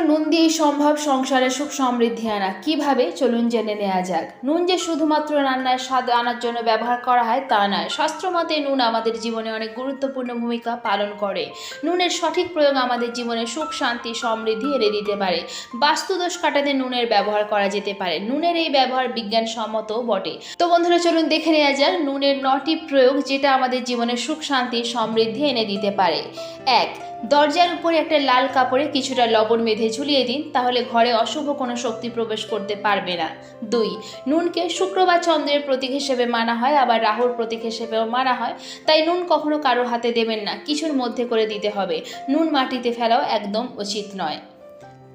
নুন দিয়েই সম্ভব সংসারে সুখ সমৃদ্ধি আনা। কীভাবে? চলুন জেনে নেওয়া যাক। নুন যে শুধুমাত্র রান্নায় স্বাদ আনার জন্য ব্যবহার করা হয় তা নয়, শাস্ত্রমতে নুন আমাদের জীবনে অনেক গুরুত্বপূর্ণ ভূমিকা পালন করে। নুনের সঠিক প্রয়োগ আমাদের জীবনে সুখ, শান্তি, সমৃদ্ধি এনে দিতে পারে। বাস্তুদোষ কাটাতে নুনের ব্যবহার করা যেতে পারে। নুনের এই ব্যবহার বিজ্ঞানসম্মত বটে। তো বন্ধুরা, চলুন দেখে নেওয়া যাক নুনের নটি প্রয়োগ যেটা আমাদের জীবনে সুখ, শান্তি, সমৃদ্ধি এনে দিতে পারে। এক, দরজার উপরে একটা লাল কাপড়ে কিছুটা লবণ ঝুলিয়ে দিন, তাহলে ঘরে অশুভ কোনো শক্তি প্রবেশ করতে পারবে না। দুই, নুনকে শুক্র বা চন্দ্রের প্রতীক হিসেবে মানা হয়, আবার রাহুর প্রতীক হিসেবেও মানা হয়। তাই নুন কখনো কারও হাতে দেবেন না, কিছুর মধ্যে করে দিতে হবে। নুন মাটিতে ফেলাও একদম উচিত নয়।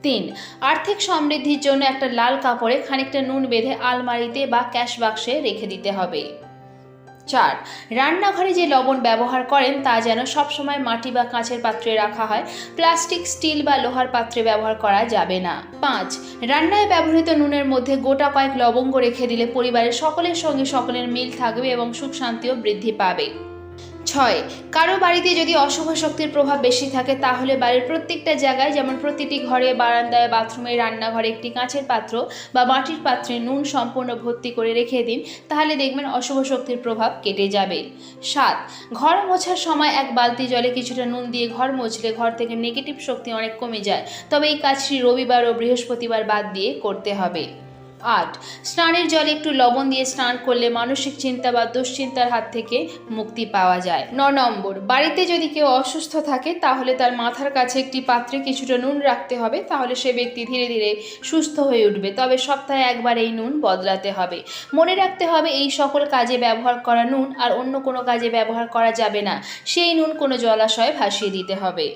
তিন, আর্থিক সমৃদ্ধির জন্য একটা লাল কাপড়ে খানিকটা নুন বেঁধে আলমারিতে বা ক্যাশ বাক্সে রেখে দিতে হবে। চার। রান্নাঘরে যে লবণ ব্যবহার করেন তা যেন সবসময় মাটি বা কাঁচের পাত্রে রাখা হয়, প্লাস্টিক, স্টিল বা লোহার পাত্রে ব্যবহার করা যাবে না। পাঁচ, রান্নায় ব্যবহৃত নুনের মধ্যে গোটা কয়েক লবঙ্গ রেখে দিলে পরিবারের সকলের সঙ্গে সকলের মিল থাকবে এবং সুখ শান্তিও বৃদ্ধি পাবে। ছয়। কারও বাড়িতে যদি অশুভ শক্তির প্রভাব বেশি থাকে, তাহলে বাড়ির প্রত্যেকটা জায়গায় যেমন প্রতিটি ঘরে, বারান্দায়, বাথরুমে, রান্নাঘরে একটি কাঁচের পাত্র বা মাটির পাত্রে নুন সম্পূর্ণ ভর্তি করে রেখে দিন, তাহলে দেখবেন অশুভ শক্তির প্রভাব কেটে যাবে। সাত। ঘর মোছার সময় এক বালতি জলে কিছুটা নুন দিয়ে ঘর মুছলে ঘর থেকে নেগেটিভ শক্তি অনেক কমে যায়। তবে এই কাজটি রবিবার ও বৃহস্পতিবার বাদ দিয়ে করতে হবে। আট। স্নানের জলে একটু লবণ দিয়ে স্নান করলে মানসিক চিন্তা বা দুশ্চিন্তার হাত থেকে মুক্তি পাওয়া যায়। ন নম্বর, বাড়িতে যদি কেউ অসুস্থ থাকে তাহলে তার মাথার কাছে একটি পাত্রে কিছুটা নুন রাখতে হবে, তাহলে সে ব্যক্তি ধীরে ধীরে সুস্থ হয়ে উঠবে। তবে সপ্তাহে একবার এই নুন বদলাতে হবে। মনে রাখতে হবে এই সকল কাজে ব্যবহার করা নুন আর অন্য কোনো কাজে ব্যবহার করা যাবে না। সেই নুন কোনো জলাশয়ে ভাসিয়ে দিতে হবে।